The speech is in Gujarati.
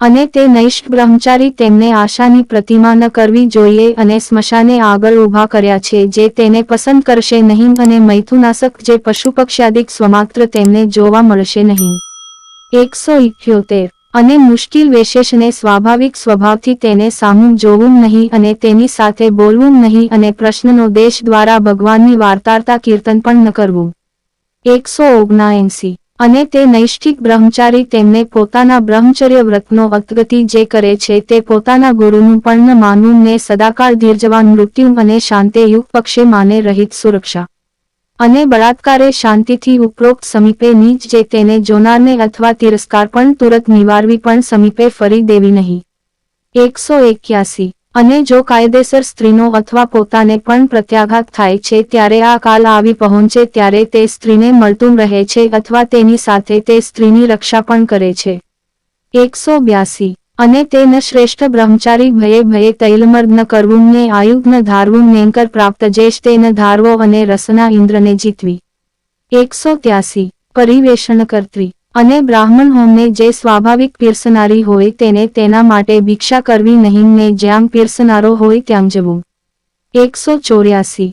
અને તે નૈષ્ઠ બ્રહ્મચારી તેમને આશાની પ્રતિમા ન કરવી જોઈએ અને સ્મશાને આગળ ઊભા કર્યા છે જે તેને પસંદ કરશે નહીં અને મૈથુનાશક જે પશુપક્ષ્યાદિક સ્વમાત્ર તેમને જોવા મળશે નહીં. એકસો ઇઠ્યોતેર. અને મુશ્કેલ વિશેષને સ્વાભાવિક સ્વભાવથી તેને સામું જોવું નહીં અને તેની સાથે બોલવું નહીં અને પ્રશ્નનો દેશ દ્વારા ભગવાનની વાર્તાર્તા કીર્તન પણ ન કરવું. એકસો ઓગણાએંસી અને તે નૈષ્ઠિક બ્રહ્મચારી તેમને પોતાના બ્રહ્મચર્ય વ્રતનો અતગતિ જે કરે છે તે પોતાના ગુરુનું પણ ન માનવું ને સદાકાળ ધીરજવાન મૃત્યુ અને શાંતિયુગ પક્ષે માને રહિત સુરક્ષા. અને બળાત્કારે શાંતિથી ઉપરોક્ત સમીપે નીચ જે તેને જોનારને અથવા તિરસ્કાર પણ તુરત નિવારવી પણ સમીપે ફરી દેવી નહીં. એકસો એક્યાસી. અને જો કાયદેસર સ્ત્રીનો અથવા પોતાને પણ પ્રત્યાઘાત થાય છે ત્યારે આ કાલ આવી પહોંચે ત્યારે તે સ્ત્રીને મળતું રહે છે અથવા તેની સાથે તે સ્ત્રીની રક્ષા પણ કરે છે. એકસો બ્યાસી. અને તે ન શ્રેષ્ઠ બ્રહ્મચારી ભયે ભયે તૈલમર્ગ્ન ન કરવું ને આયુધ ન ધારવું નેંકર પ્રાપ્ત જેશ તે ન ધારવો અને રસના ઇન્દ્રને જીતવી. એકસો ત્યાસી. પરિવેષણ કરત્રી. અને બ્રાહ્મણ હોમને જે સ્વાભાવિક પીરસનારી હોય તેને તેના માટે ભિક્ષા કરવી નહીં ને જ્યાં પીરસનારો હોય ત્યાં જવું. એકસો ચોર્યાસી.